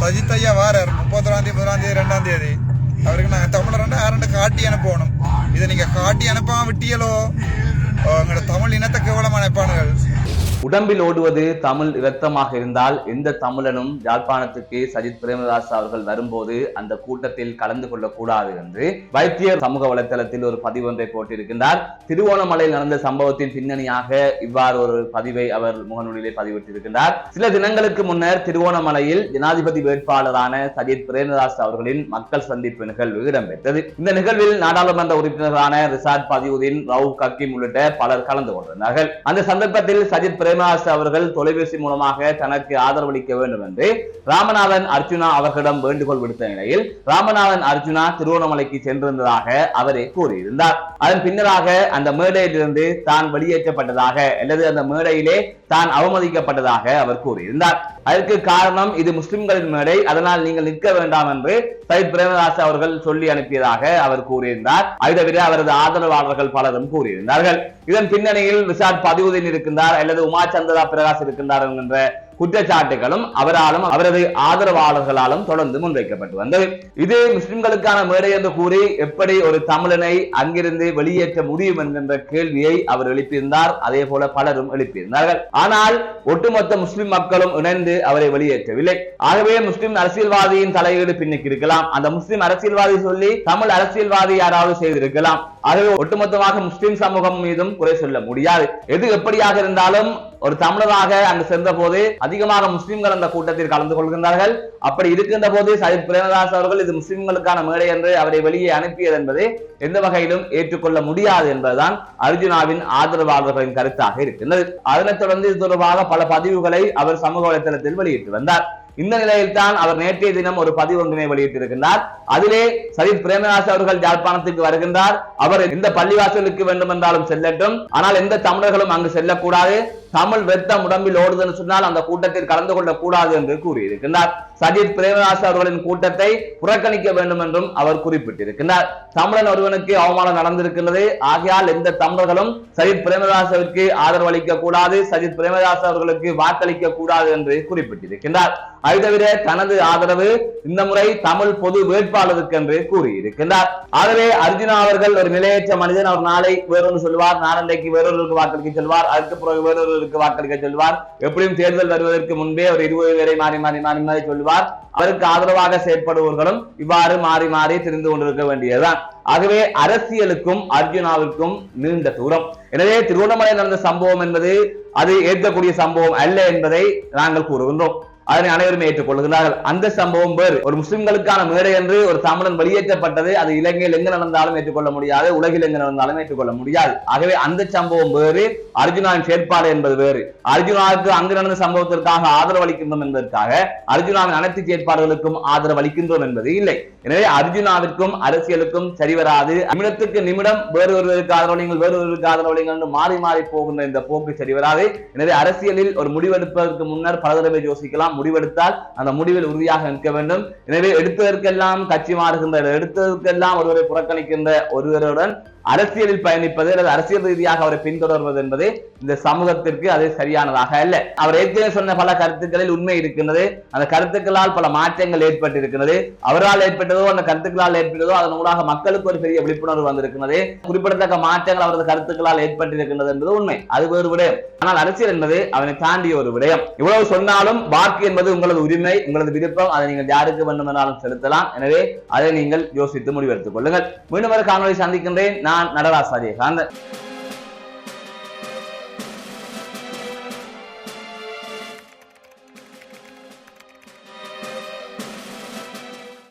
சஜித் ஐயா வாரார். முப்பத்தொராம் தேதி முதலாம் தேதி ரெண்டாம் தேதி. அவருக்கு நாங்கள் தமிழர் ஆரண்டு காட்டி அனுப்பணும். இதை நீங்கள் காட்டி அனுப்பாம விட்டியலோ எங்களோட தமிழ் இனத்தை கேவலமாக நினைப்பானுகள் உடம்பில் ஓடுவது தமிழ் இரத்தமாக இருந்தால் எந்த தமிழனும் யாழ்ப்பாணத்துக்கு சஜித் பிரேமதாஸ் அவர்கள் வரும்போது அந்த கூட்டத்தில் கலந்து கொள்ளக்கூடாது என்று வைத்தியர் சமூக வலைத்தளத்தில் ஒரு பதிவு ஒன்றை போட்டிருக்கின்றார். திருவோணமலையில் நடந்த சம்பவத்தின் பின்னணியாக இவ்வாறு ஒரு பதிவை அவர் முகநூலிலே பதிவிட்டிருக்கின்றார். சில தினங்களுக்கு முன்னர் திருவோணமலையில் ஜனாதிபதி வேட்பாளரான சஜித் பிரேமதாஸ் அவர்களின் மக்கள் சந்திப்பு நிகழ்வு இடம்பெற்றது. இந்த நிகழ்வில் நாடாளுமன்ற உறுப்பினரான ரிசாட் பதிவுதீன் ரவு கக்கிம் உள்ளிட்ட பலர் கலந்து கொண்டிருந்தார்கள் அந்த சந்தர்ப்பத்தில் சஜித் பிரேமதாஸ் அவர்கள் தொலைபேசி மூலமாக தனக்கு ஆதரவளிக்க வேண்டும் என்று ராமநாதன் அர்ஜுனா அவர்களிடம் வேண்டுகோள் விடுத்த நிலையில் ராமநாதன் அர்ஜுனா திருவண்ணாமலைக்கு சென்றிருந்ததாக அவரே கூறியிருந்தார். அதன் பின்னராக அந்த மேடையிலிருந்து தான் வெளியேற்றப்பட்டதாக அல்லது அந்த மேடையிலே தான் அவமதிக்கப்பட்டதாக அவர் கூறியிருந்தார். அதற்கு காரணம் இது முஸ்லிம்களின் மேடை. அதனால் நீங்கள் நிற்க வேண்டாம் என்று சயித் பிரேமதாஸ் அவர்கள் சொல்லி அனுப்பியதாக அவர் கூறியிருந்தார். அதை தவிர அவரது ஆதரவாளர்கள் பலரும் கூறியிருந்தார்கள். இதன் பின்னணியில் ரிசார்ட் பதிவுதீன் இருக்கின்றார் அல்லது உமா சந்திரா பிரகாஷ் இருக்கின்றார் என்கின்ற குற்றச்சாட்டுகளும் அவராலும் அவரது ஆதரவாளர்களாலும் தொடர்ந்து முன்வைக்கப்பட்டு வந்தது. இது முஸ்லிம்களுக்கான மேடை என்று கூறி எப்படி ஒரு தமிழனை அங்கிருந்து வெளியேற்ற முடியும் என்கின்ற கேள்வியை அவர் எழுப்பியிருந்தார். அதே போல பலரும் எழுப்பியிருந்தார்கள். ஆனால் ஒட்டுமொத்த முஸ்லிம் மக்களும் இணைந்து அவரை வெளியேற்றவில்லை. ஆகவே முஸ்லிம் அரசியல்வாதியின் தலையீடு பின்னுக்கு இருக்கலாம். அந்த முஸ்லிம் அரசியல்வாதி சொல்லி தமிழ் அரசியல்வாதி யாராவது செய்திருக்கலாம். ஆகவே ஒட்டுமொத்தமாக முஸ்லிம் சமூகம் மீதும் குறை சொல்ல முடியாது. எது எப்படியாக இருந்தாலும் ஒரு தமிழராக அங்கு சென்ற போது அதிகமாக முஸ்லிம்கள் அந்த கூட்டத்தில் கலந்து கொள்கின்றார்கள். அப்படி இருக்கின்ற போது சஜித் பிரேமதாஸ் அவர்கள் இது முஸ்லிம்களுக்கான மேடை என்று அவரை வெளியே அனுப்பியது என்பது எந்த வகையிலும் ஏற்றுக்கொள்ள முடியாது என்பதுதான் அர்ஜுனாவின் ஆதரவாளர்களின் கருத்தாக இருக்கின்றது. அதனைத் தொடர்ந்து இது தொடர்பாக பல பதிவுகளை அவர் சமூக வலைதளத்தில் வெளியிட்டு வந்தார். இந்த நிலையில் தான் அவர் நேற்றைய தினம் ஒரு பதிவு ஒன்றினை வெளியிட்டிருக்கின்றார். அதிலே சஜித் பிரேமதாஸ் அவர்கள் யாழ்ப்பாணத்துக்கு வருகின்றார். அவர் இந்த பள்ளிவாசலுக்கு வேண்டும் என்றாலும் செல்லட்டும். ஆனால் எந்த தமிழர்களும் அங்கு செல்லக்கூடாது. தமிழ் வெத்தம் உடம்பில் ஓடுதுன்னு சொன்னால் அந்த கூட்டத்தில் கலந்து கொள்ளக் கூடாது என்று கூறியிருக்கிறார் சஜித் பிரேமதாஸ் அவர்களின் கூட்டத்தை புறக்கணிக்க வேண்டும் என்றும் அவர் குறிப்பிட்டிருக்கிறார் தமிழன் ஒருவனுக்கு அவமானம் நடந்திருக்கின்றது. ஆகையால் எந்த தமிழர்களும் சஜித் பிரேமதாசவிற்கு ஆதரவு அளிக்க கூடாது சஜித் பிரேமதாஸ் அவர்களுக்கு வாக்களிக்க கூடாது என்று குறிப்பிட்டிருக்கிறார் அது தவிர தனது ஆதரவு இந்த முறை தமிழ் பொது வேட்பாளருக்கு என்று கூறியிருக்கிறார் ஆகவே அர்ஜுனா அவர்கள் ஒரு நிலையற்ற மனிதன். அவர் நாளை வேறொன்று சொல்வார். நாளன்றைக்கு வேறொருக்கு வாக்களிக்க செல்வார். அதுக்கு பிறகு இருபதுக்கு வாக்களிக்க சொல்வார். எப்படியும் தேர்தல் வருவதற்கு முன்பே அவர் இருபது பேரை மாறி மாறி மாறி மாறி சொல்வார். அவருக்கு ஆதரவாக செயற்படுபவர்களும் இவ்வாறு மாறி மாறி தெரிந்து கொண்டிருக்க வேண்டியதுதான். ஆகவே அரசியலுக்கும் அர்ஜுனாவிற்கும் நீண்ட தூரம். எனவே திருவண்ணாமலை நடந்த சம்பவம் என்பது அது ஏற்கக்கூடிய சம்பவம் அல்ல என்பதை நாங்கள் கூறுகின்றோம். அதனை அனைவரும் ஏற்றுக்கொள்கிறார்கள் அந்த சம்பவம் வேறு. ஒரு முஸ்லிம்களுக்கான மேடை என்று ஒரு தமிழன் வெளியேற்றப்பட்டது. அது இலங்கையில் எங்கு நடந்தாலும் ஏற்றுக்கொள்ள முடியாது. உலகில் எங்கு நடந்தாலும் ஏற்றுக்கொள்ள முடியாது. ஆகவே அந்த சம்பவம் வேறு. அர்ஜுனாவின் செயற்பாடு என்பது வேறு. அர்ஜுனாவுக்கு அங்கு நடந்த சம்பவத்திற்காக ஆதரவு அளிக்கின்றோம் என்பதற்காக அர்ஜுனாவின் அனைத்து செயற்பாடுகளுக்கும் ஆதரவு அளிக்கின்றோம் என்பது இல்லை. எனவே அர்ஜுனாவிற்கும் அரசியலுக்கும் சரிவராது நிமிடத்துக்கு நிமிடம் வேறு ஒருவருக்கு ஆதரவளிங்கள் வேறு ஒருவருக்கு ஆதரவளிங்கள் என்று மாறி மாறி போகின்ற இந்த போக்கு சரிவராது எனவே அரசியலில் ஒரு முடிவெடுப்பதற்கு முன்னர் பல தடவை யோசிக்கலாம். முடிவெடுத்தால் அந்த முடிவில் உறுதியாக நிற்க வேண்டும். எனவே எடுத்ததற்கெல்லாம் கட்சி மாறுகின்ற எடுத்ததற்கெல்லாம் ஒருவரை புறக்கணிக்கின்ற ஒருவருடன் அரசியலில் பயணிப்பது அல்லது அரசியல் ரீதியாக அவரை பின்தொடர்வது என்பது இந்த சமூகத்திற்கு அது சரியானதாக அல்ல. அவர் ஏற்கனவே சொன்ன பல கருத்துக்களில் உண்மை இருக்கின்றது. அந்த கருத்துக்களால் பல மாற்றங்கள் ஏற்பட்டிருக்கிறது அவரால் ஏற்பட்டதோ அந்த கருத்துக்களால் ஏற்பட்டதோ அதன் ஊடாக மக்களுக்கு ஒரு பெரிய விழிப்புணர்வு வந்திருக்கிறது குறிப்பிடத்தக்க மாற்றங்கள் அவரது கருத்துக்களால் ஏற்பட்டிருக்கின்றது என்பது உண்மை. அது வேறு விடயம். ஆனால் அரசியல் என்பது அவனை தாண்டிய ஒரு விடயம். இவ்வளவு சொன்னாலும் வாக்கு என்பது உங்களது உரிமை உங்களது விருப்பம். அதை நீங்கள் யாருக்கு வேண்டுமென்றாலும் செலுத்தலாம். எனவே அதை நீங்கள் யோசித்து முடிவெடுத்துக் கொள்ளுங்கள். மீண்டும் ஒரு காணொலி சந்திக்கின்றேன். நான் நடராஜ் காந்தன்